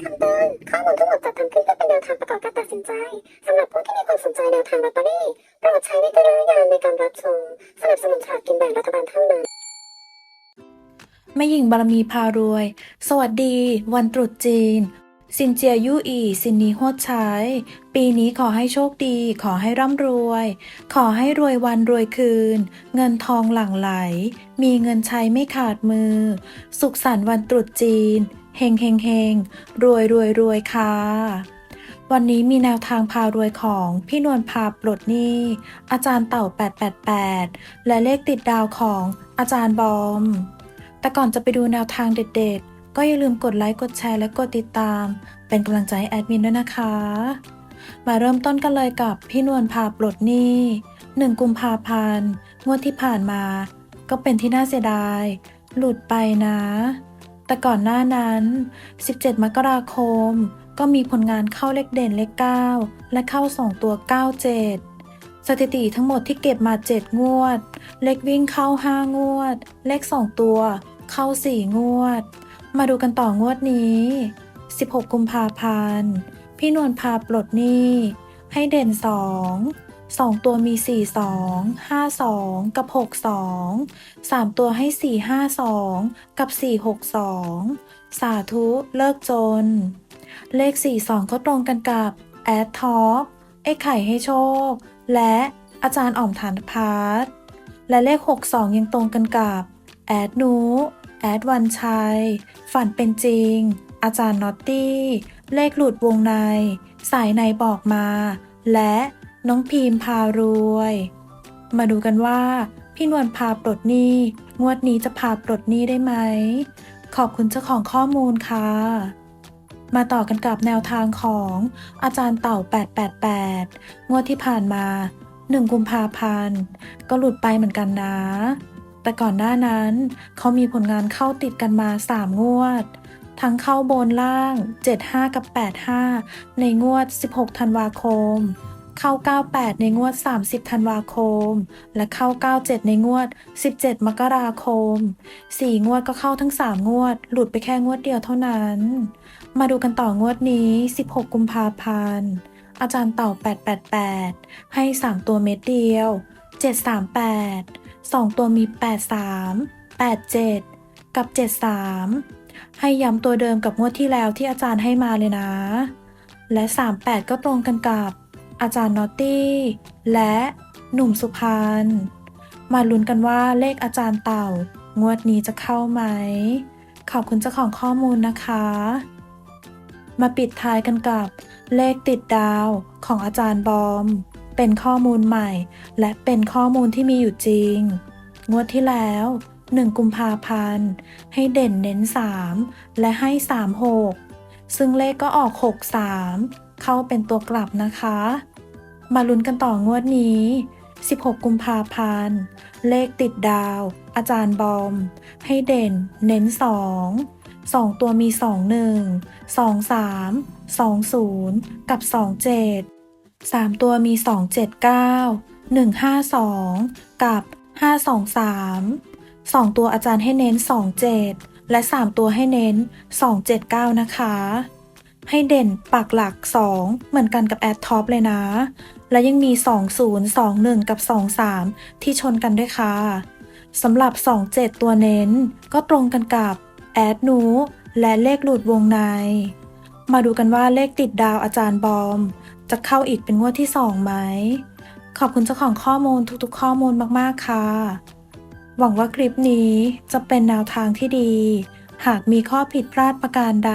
คำเตือนข้อมูลทั้งหมดจัดทำขึ้นเพื่อเป็นแนวทางประกอบการตัดสินใจสำหรับผู้ที่มีความสนใจแนวทางลอตเตอรี่โปรดใช้วิจารณญาณในการรับชมสนับสนุนฉลากกินแบ่งรัฐบาลเท่านั้นแม่หญิงบารมีพารวย สวัสดี วันตรุษจีนซินเจียยู่อีซินนีโฮดใช้ปีนี้ขอให้โชคดี ขอให้ร่ำรวย ขอให้รวยวันรวยคืน เงินทองหลั่งไหล มีเงินใช้ไม่ขาดมือ สุขสันต์วันตรุษจีน เฮงเฮงเฮงรวยรวยรวยค่ะ วันนี้มีแนวทางพารวยของพี่นวลพาปลดหนี้ อาจารย์เต่า 888 และเลขติดดาวของอาจารย์บอม แต่ก่อนจะไปดูแนวทางเด็ดๆ ก็อย่าลืมกดไลค์ กดแชร์ และกดติดตาม เป็นกำลังใจให้แอดมินด้วยนะคะ มาเริ่มต้นกันเลยกับพี่นวลพาปลดหนี้1กุมภาพันธ์ งวดที่ผ่านมา ก็เป็นที่น่าเสียดาย หลุดไปนะ แต่ก่อนหน้านั้น 17 มกราคม ก็มีผลงานเข้าเลขเด่นเลข 9 และเข้า 2 ตัว 97 สถิติทั้งหมดที่เก็บมา 7 งวด เลขวิ่งเข้า 5 งวด เลข 2 ตัว เข้า 4 งวด มาดูกันต่องวดนี้ 16 กุมภาพันธ์ พี่นวลพาปลดหนี้ ให้เด่น 2 2 ตัวมี 4 2 5 2 กับ 6 2 3 ตัวให้ 4 5 2 กับ 4 6 2 สาธุเลิกจน เลข 4 2 ก็ตรงกันกับแอดท็อปไอ้ไข่ให้โชค และอาจารย์อ่อมฐานพาร์ทและเลข 62 ยังตรงกันกับแอดนูแอดวันชัย ฝันเป็นจริง อาจารย์นอตตี้ เลขหลุดวงใน สายในบอกมา และ น้องพีมพารวย มาดูกันว่า พี่นวลพาปลดหนี้ งวดนี้จะพาปลดหนี้ได้ไหม ขอบคุณเจ้าของข้อมูลค่ะ มาต่อกันกับแนวทางของอาจารย์เต่า 888 งวดที่ผ่านมา 1 กุมภาพันธ์ ก็หลุดไปเหมือนกันนะ แต่ก่อนหน้านั้นเขามีผลงานเข้าติดกันมา 3 งวดทั้งเข้าบนล่าง 75 กับ 85 ในงวด 16 ธันวาคม เข้า 98 ในงวด 30 ธันวาคม และเข้า 97 ในงวด 17 มกราคม 4 งวดก็เข้าทั้ง 3 งวด หลุดไปแค่งวดเดียวเท่านั้น มาดูกันต่องวดนี้ 16 กุมภาพันธ์ อาจารย์เต่า 888 ให้ 3 ตัวเม็ดเดียว 738 2 ตัวมี 83 87 กับ 73 ให้ย้ำตัวเดิมกับงวดที่แล้วที่อาจารย์ให้มาเลยนะ และ 38 ก็ตรงกันกับ อาจารย์นอตตี้ และหนุ่มสุพรรณมาลุ้นกันว่าเลขอาจารย์เต่างวดนี้จะเข้าไหม ขอบคุณเจ้าของข้อมูลนะคะ มาปิดท้ายกันกับเลขติดดาวของอาจารย์บอม เป็นข้อมูลใหม่ และเป็นข้อมูลที่มีอยู่จริง งวดที่แล้ว 1 กุมภาพันธ์ ให้เด่นเน้น 3 และให้ 3 6 ซึ่งเลขก็ออก 6 3 เข้าเป็นตัวกลับนะคะ มาลุ้นกันต่องวดนี้ 16 กุมภาพันธ์ เลขติดดาว อาจารย์บอม ให้เด่น เน้น 2 2 ตัวมี 2 1 2 3 2 0 กับ 2 7 3 ตัวมี 2 7 9 1 5 2 กับ 5 2 3 2 ตัวอาจารย์ให้เน้น 2 7 และ 3 ตัวให้เน้น 2 7 9 นะคะ ให้เด่นปักหลัก 2 เหมือนกันกับแอดท็อปเลยนะ และยังมี 2 0 2 1 กับ 2 3 ที่ชนกันด้วยค่ะสำหรับ 2 7 ตัวเน้น ก็ตรงกันกับแอดนูและเลขหลุดวงใน มาดูกันว่าเลขติดดาวอาจารย์บอม จะเข้าอีกเป็นงวดที่ 2 ไหม ขอบคุณเจ้าของข้อมูลทุกๆ ข้อมูลมากๆค่ะ หวังว่าคลิปนี้จะเป็นแนวทางที่ดี หากมีข้อผิดพลาดประการใด